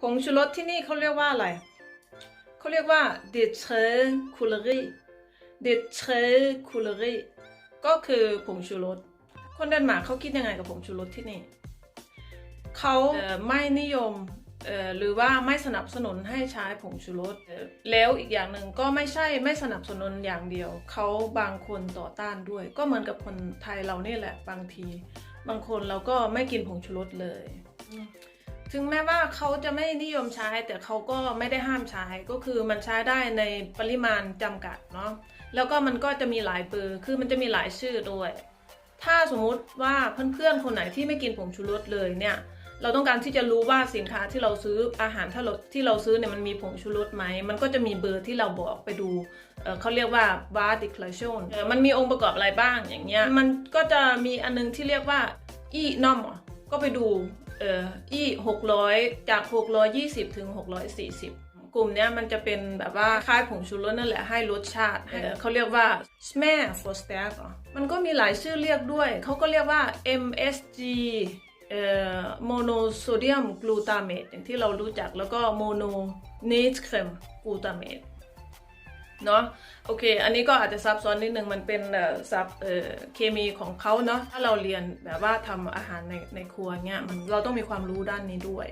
ผงชูรสที่นี่เขาเรียกว่าอะไรเขาเรียกว่า de tre c o u l e r i de tre c o u l e r i ก็คือผงชูรสคนเดนมาร์กเขาคิดยังไงกับผงชูรสที่นี่เขาเอ่อไม่นิยมเอ่อหรือว่าไม่สนับสนุนให้ใช้ผงชูรสเอ่อแล้วอีกอย่างหนึ่งก็ไม่ใช่ไม่สนับสนุนอย่างเดียว เขาบางคนต่อต้านด้วย ก็เหมือนกับคนไทยเรานี่แหละบางที บางคนเราก็ไม่กินผงชูรสเลยอืม ถึงแม้ว่าเขาจะไม่นิยมใช้แต่เขาก็ไม่ได้ห้ามใช้ก็คือมันใช้ได้ในปริมาณจำกัดเนาะแล้วก็มันก็จะมีหลายเบอร์คือมันจะมีหลายชื่อด้วย ถ้าสมมุติว่าเพื่อนๆคนไหนที่ไม่กินผงชูรสเลยเนี่ย เราต้องการที่จะรู้ว่าสินค้าที่เราซื้ออาหารถ้าเราที่เราซื้อเนี่ยมันมีผงชูรสไหมมันก็จะมีเบอร์ที่เราบอกไปดูเเขาเรียกว่า bar declaration มันมีองค์ประกอบอะไรบ้างอย่างเงี้ยมันก็จะมีอันนึงที่เรียกว่า e nom ก็ไปดู เอ่อ e 600จาก620ถึง640กลุ่มเนี้ยมันจะเป็นแบบว่าคล้ายผงชูรสนั่นแหละให้รสชาติเอ่อเขาเรียกว่า smell for stack อะมันก็มีหลายชื่อเรียกด้วย เขาก็เรียกว่า MSG เอ่อ monosodium glutamate อย่างที่เรารู้จักแล้วก็ mono natrium glutamate เนา นาะโอเค อันนี้ก็อาจจะซับซ้อนนิดนึงมันเป็นซับเเคมีของเขาเนาะถ้าเราเรียนแบบว่าทำอาหารในในครัวเนี่ยมันเราต้องมีความรู้ด้านนี้ด้วย